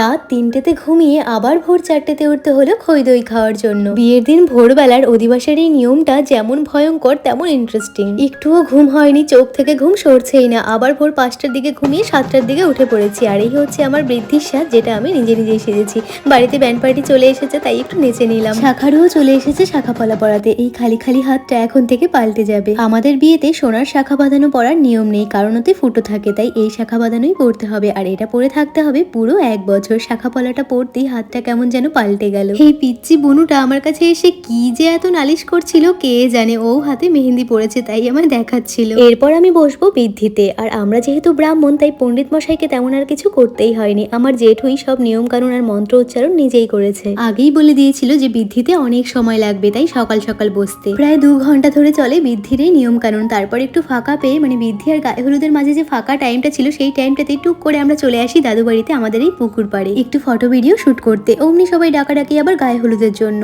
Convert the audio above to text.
রাত তিনটেতে ঘুমিয়ে আবার ভোর চারটেতে উঠতে হলো খই দই খাওয়ার জন্য। বিয়ের দিন ভোরবেলার অধিবাসের এই নিয়মটা যেমন ভয়ঙ্কর, তেমন ইন্টারেস্টিং একটুও ঘুম হয়নি, চোখ থেকে ঘুম সরছেই না। আবার ভোর পাঁচটার দিকে ঘুমিয়ে সাতটার দিকে উঠে পড়েছি। আর এই হচ্ছে আমার বৃদ্ধির স্বাদ, যেটা আমি নিজে নিজেই সেজেছি। বাড়িতে ব্যান্ড পার্টি চলে এসেছে, তাই একটু নেচে নিলাম। শাখারুও চলে এসেছে শাখা পলা পরাতে এই খালি খালি হাতটা এখন থেকে পাল্টে যাবে। আমাদের বিয়েতে সোনার শাখা বাঁধানো পড়ার নিয়ম নেই, কারণ ওতে ফুটো থাকে, তাই এই শাখা বাঁধানোই পড়তে হবে। আর এটা পরে থাকতে হবে পুরো এক বছর। শাখা পলাটা পরতেই হাতটা কেমন যেন পাল্টে গেল। এই পিচ্চি বুনুটা, আমার কাছে এসে কি যে এত নালিশ করছিল, কে জানে? ও হাতে মেহেন্দি পড়েছে, তাই আমায় দেখাচ্ছিল। এরপর আমি বসবো বৃদ্ধিতে, আর আমরা যেহেতু ব্রাহ্মণ, তাই পণ্ডিত মশাইকে তেমন আর কিছু করতেই হয়নি। আমার জেঠুই সব নিয়ম কানুন আর মন্ত্র উচ্চারণ নিজেই করেছে। আগেই বলে দিয়েছিল যে বৃদ্ধিতে অনেক সময় লাগবে, তাই সকাল সকাল বসতে। প্রায় দু ঘণ্টা ধরে চলে বৃদ্ধির নিয়ম কানুন। তারপর একটু ফাঁকা পেয়ে মানে বৃদ্ধি আর গায়ে হলুদের মাঝে যে ফাঁকা টাইমটা ছিল, সেই টাইমটাতে টুক করে আমরা চলে আসি দাদু বাড়িতে আমাদের এই পুকুর পাড়ে একটু ফটো ভিডিও শ্যুট করতে। অমনি সবাই ডাকাডাকি আবার গায়ে হলুদের জন্য।